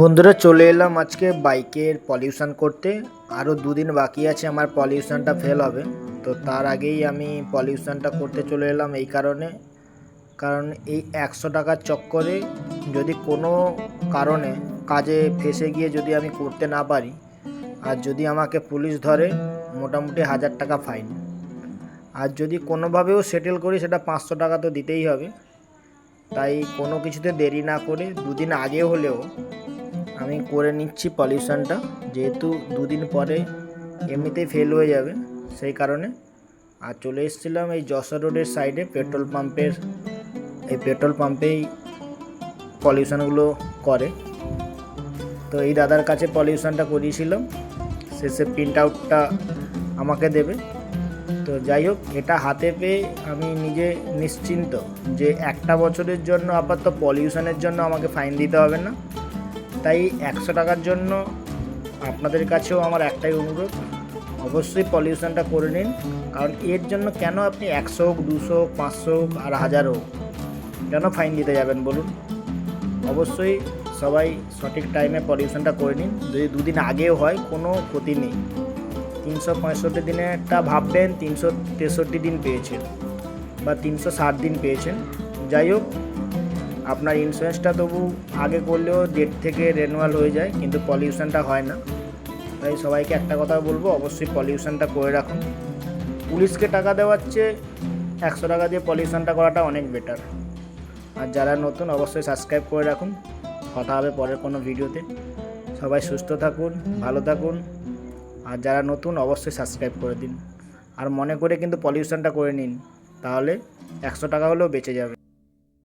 বন্ধুরা, চলে এলাম আজকে বাইকের পলিউশন করতে। আরও দুদিন বাকি আছে, আমার পলিউশনটা ফেল হবে। তো তার আগেই আমি পলিউশনটা করতে চলে এলাম এই কারণে। কারণ এই একশো টাকার চক্করে যদি কোনো কারণে কাজে ফেসে গিয়ে যদি আমি করতে না পারি, আর যদি আমাকে পুলিশ ধরে, মোটামুটি হাজার টাকা ফাইন আর যদি কোনোভাবেও সেটেল করি, সেটা পাঁচশো টাকা তো দিতেই হবে। তাই কোনো কিছুতে দেরি না করে দুদিন আগে হলেও আমি করে নিচ্ছি পলিউশনটা, যেহেতু দুদিন পরে এমনিতেই ফেল হয়ে যাবে, সেই কারণে। আর চলে এসেছিলাম এই যশোর রোডের সাইডে পেট্রোল পাম্পের এই পেট্রোল পাম্পেই পলিউশনগুলো করে। তো এই দাদার কাছে পলিউশনটা করিয়েছিলাম শেষে প্রিন্ট আউটটা আমাকে দেবে। তো যাই হোক, এটা হাতে পেয়ে আমি নিজে নিশ্চিন্ত যে একটা বছরের জন্য আপাতত পলিউশনের জন্য আমাকে ফাইন দিতে হবে না। তাই একশো টাকার জন্য আপনাদের কাছেও আমার একটাই অনুরোধ, অবশ্যই পলিউশনটা করে নিন। কারণ এর জন্য কেন আপনি একশো হোক, দুশো হোক, পাঁচশো হোক আর হাজার হোক? কেন ফাইন দিতে যাবেন বলুন? অবশ্যই সবাই সঠিক টাইমে পলিউশনটা করে নিন। যদি দুদিন আগেও হয়, কোনো ক্ষতি নেই। তিনশো পঁয়ষট্টি দিনেরটা ভাববেন, তিনশো তেষট্টি দিন পেয়েছেন বা তিনশো ষাট দিন পেয়েছেন। যাই হোক আপনার ইন্স্যুরেন্সটা তবু আগে করলেও ডেট থেকে রেনুয়াল হয়ে যায়, কিন্তু পলিউশনটা হয় না। তাই সবাইকে একটা কথা বলব, অবশ্যই পলিউশনটা করে রাখুন। পুলিশকে টাকা দেওয়ার চেয়ে একশো টাকা দিয়ে পলিউশনটা করাটা অনেক বেটার আর যারা নতুন, অবশ্যই সাবস্ক্রাইব করে রাখুন। কথা হবে পরের কোনো ভিডিওতে। সবাই সুস্থ থাকুন, ভালো থাকুন। আর যারা নতুন, অবশ্যই সাবস্ক্রাইব করে দিন। আর মনে করে কিন্তু পলিউশনটা করে নিন। তাহলে একশো টাকা হলেও বেঁচে যাবে।